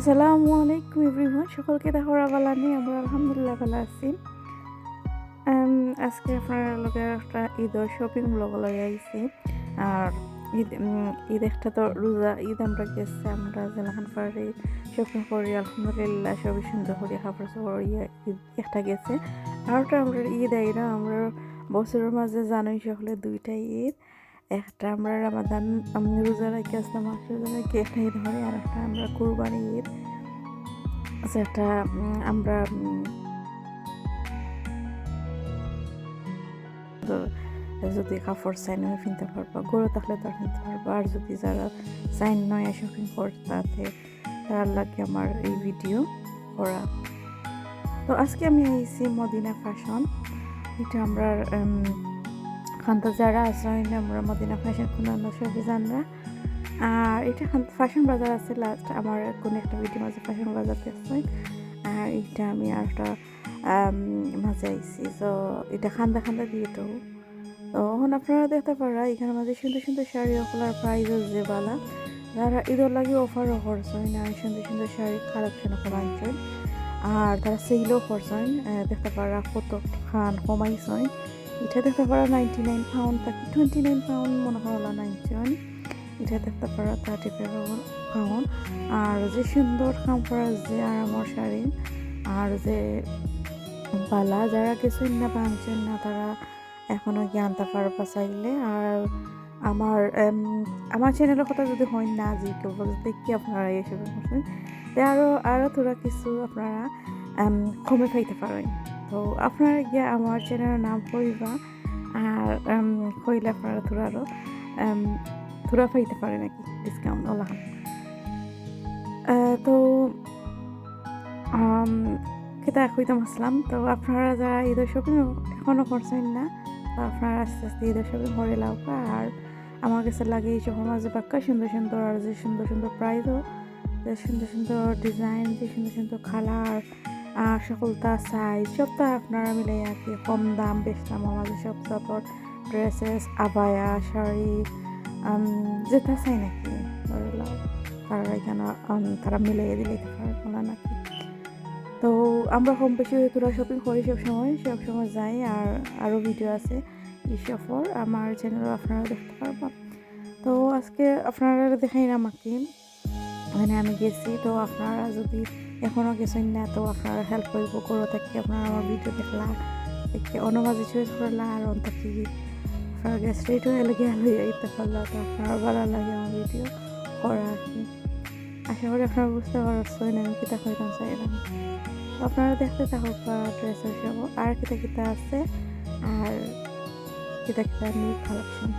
আসসালামু আলাইকুম এভরিওয়ান, সকলকে দেখো ভালো নেই আমরা আলহামদুলিল্লাহ ভালো আছি। আজকে আপনার লগে একটা ঈদের শপিং ব্লগ লগে আইছি। আর ঈদ ঈদ একটা তো রোজা, ঈদ আমরা গেছে, আমরা জেলাখান পাড়ে শপিং করি, আলহামদুলিল্লাহ সবই সুন্দর করি কাপড় চোপড় ইয়ে ঈদ একটা গেছে। আর ওটা আমরা ঈদ আই না আমরা বছরের মাঝে জানুই সকলে দুইটাই ঈদ। একটা আমরা রামাদান আমি রোজা রাখি আসলাম রোজা রাখি একটা ঈদ হয় আর একটা আমরা কুরবানি ঈদ। যেটা উম, আমরা যদি কাপড় চাইন নয় কিনতে পারবা গরু থাকলে তার কিনতে পারবা। আর যদি যারা চাইন নয় শপিং করতে তাতে তার লাগে আমার এই ভিডিও করা? তো আজকে আমি আইছি মদিনা ফ্যাশন এটা আমরা খান্তা যারা আছে না আমরা মদিনা ফ্যাশন কোনো জানরা আর এটা ফ্যাশন বাজার আছে লাস্ট আমার কোনো একটা ভিডিও মাঝে ফ্যাশন বাজার দেখছি আর এটা আমি আর একটা মাঝে আইছি। তো এটা খান্দা খান্দা দিয়ে তো। তো এখন আপনারা দেখতে পারা এখানে মাঝে সুন্দর সুন্দর শাড়ি ওগুলার প্রাইস যে বালা। যারা ঈদের লাগে অফারও করছেন, আর সুন্দর সুন্দর শাড়ি কালেকশন করে আনছেন আর তারা সেলও করছেন দেখতে পারা কত খান কমাইছেন। এটা দেখতে পারা নাইনটি নাইন পাউন্ড থাকি টোয়েন্টি নাইন পাউন্ড মনে হয় ওলা নাইনজন এটা দেখতে পারা থার্টি ফাইভ পাউন্ড আর যে সুন্দর কাপড় যে আরামর শাড়ি আর যে বালা যারা কিছু না ভাঙছেন না তারা এখনও জ্ঞান পারবা চাইলে আর আমার আমার চ্যানেলের কথা যদি হয় না যে কেউ বলতে কি আপনারা এসব করছেন আরও আরও তোরা কিছু আপনারা কমে খাইতে পারেন তো আপনারা গিয়ে আমার চ্যানেলের নাম কইবা আর কইলে আপনারা এম, তোরা পাইতে পারে নাকি? ডিসকাউন্ট ওলাহান তো কেতা কইতাম আসলাম। তো আপনারা যারা ঈদের শপিং এখনও করছেন না তো আপনারা আস্তে আস্তে ঈদের শপিং করে লাউকা আর আমার কাছে লাগে এই সবার মাঝে পাক্কা সুন্দর সুন্দর আর যে সুন্দর সুন্দর প্রাইজও যে সুন্দর সুন্দর ডিজাইন যে সুন্দর সুন্দর কালার সকলটা সাইজ সবটা আপনারা মিলে আর কি কম দাম বেশ দাম আমাদের সব তারপর ড্রেসেস আবায়া, শাড়ি যেটা চাই নাকি তারা এখানে তারা মিলিয়ে দিলে নাকি তো আমরা কম বেশি তোরা শপিং করি সব সময় সব সময় যাই আর আরও ভিডিও আছে ইসফর আমার চ্যানেলও আপনারা দেখতে পারবেন তো আজকে আপনারা দেখাই না আমাকে মানে আমি গেছি, তো আপনারা যদি এখনও গেছেন না, তো আপনারা হেল্প করব করো থাকি আপনারা আমার ভিডিও দেখলা। দেখে অনমাজি চয়েস করলা আর অন্ত কি আপনারা গেছে এইটু এলাকে লইয়া ইতে পারলা তো আপনারা ভালো লাগে আমার ভিডিও করা আর কি আশা করি আপনারা বুঝতে পারছেন আমি কিতা কইতাম চাইলাম আপনারা দেখতে থাকুক ড্রেসের সব আর কিতা কিতা আছে আর কিতা কিতা নিউ কালেকশন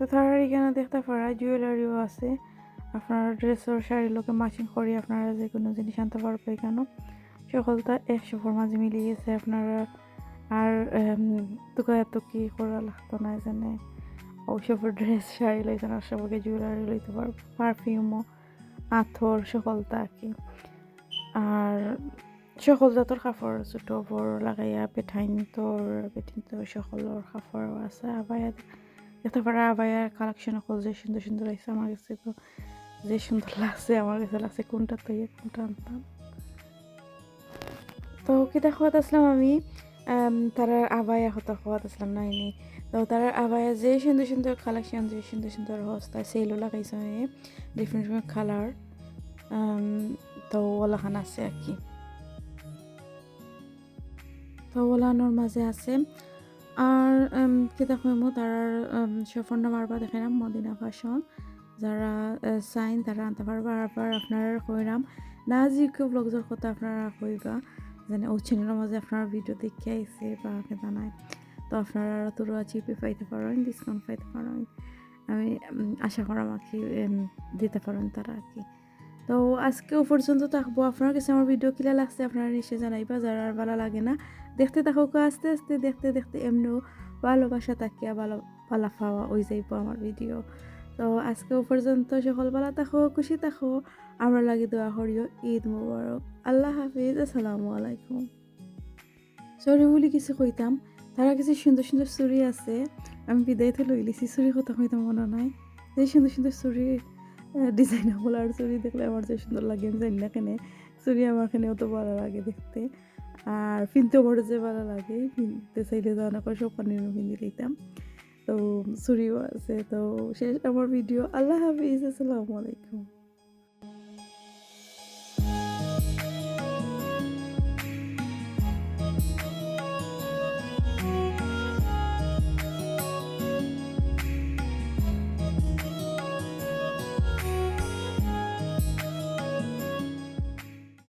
তো তারা এখানে দেখতে পারা জুয়েলারিও আছে। আপনারা ড্রেসের শাড়ির লোকে ম্যাচিং করে, আপনারা যে কোনো জিনিস আনতে পারবে এখানেও সকলটা একশো ফোর মাঝে মিলিয়ে গেছে আপনারা। আর তোকে এত কি করা লাগতো না জানে ওইসব ড্রেস শাড়ি লইতে না, সবকে জুয়েলারি লইতে পারব। পারফিউমও আথর সকলটা আর কি। আর সকল জাতর কাপড় ছোটো বড় লাগাইয়া পেঠাইন তোর পেঠিন তোর, সকলের কাপড় আছে, আবায়া দেখতে পারা আবায়া কালেকশন হল যে সুন্দর সুন্দর আছে আমার কাছে তো যে সুন্দর লাগছে আমার কাছে লাগছে কোনটা তো ইয়ে কোনটা আনতাম। তো কিতা খাওয়াত আসলাম আমি আম, তারার আবায়া হতা খাওয়াত আসলাম নাইনি তো তারার আবায়া যে সুন্দর সুন্দর কালেকশন যে সুন্দর সুন্দর হস্তা সেলও লাগাইছে ডিফারেন্ট ডিফারেন্ট কালার তো ওলাখান আছে আর কি। তো ওলানোর মাঝে আছে আর উম, কিতা কইমু তার সফরটা মারবা দেখাইলাম মদিনা ফ্যাশন যারা সাইন তারা আনতে পারবা আবার আপনারা কইরাম না কেউ ব্লগজের কথা আপনারা কইবা যেন ও চ্যানেলের মাঝে আপনার ভিডিও দেখে আইছে বা কেতা নাই। তো আপনারা তোরা চিপে পাইতে পারেন ডিসকাউন্ট পাইতে পারেন আমি আশা করা আমাকে দিতে পারেন তারা আর কি তো আজকে ও পর্যন্ত থাকব। আপনার কাছে আমার ভিডিও কিলা লাগছে, আপনারা নিশ্চয় জানাইবা, যারা আর ভালো লাগে না। দেখতে থাকো আস্তে আস্তে দেখতে দেখতে এমনিও ভালোবাসা তাকিয়া ভালো ভালো পাওয়া ওই যাইব আমার ভিডিও তো আজকে ও পর্যন্ত সকল ভালো থাকো, খুশি থাকো। আমরা লাগে দোয়া করিও, ঈদ মুবারক। আল্লাহ হাফিজ, আসসালামু আলাইকুম। সরি বলি কিছু কইতাম। তারা কিছু সুন্দর সুন্দর চুরি আছে, আমি বিদায়তে লই লিছি চুরি কথা কইতাম মনে নাই। যে সুন্দর সুন্দর চুরি ডিজাইন আর চুরি দেখলে আমার যে সুন্দর লাগে, আমি জানি না কেনে। চুরি আমার এখানে অত ভালো লাগে দেখতে। আর পিনতেও বড় যে ভালো লাগে, পিনতে চাইলে তো অনেক সব পানির পিন্দি দিতাম তো চুরিও আছে, তো শেষ আমার ভিডিও আল্লাহ হাফিজ, আসসালামু আলাইকুম।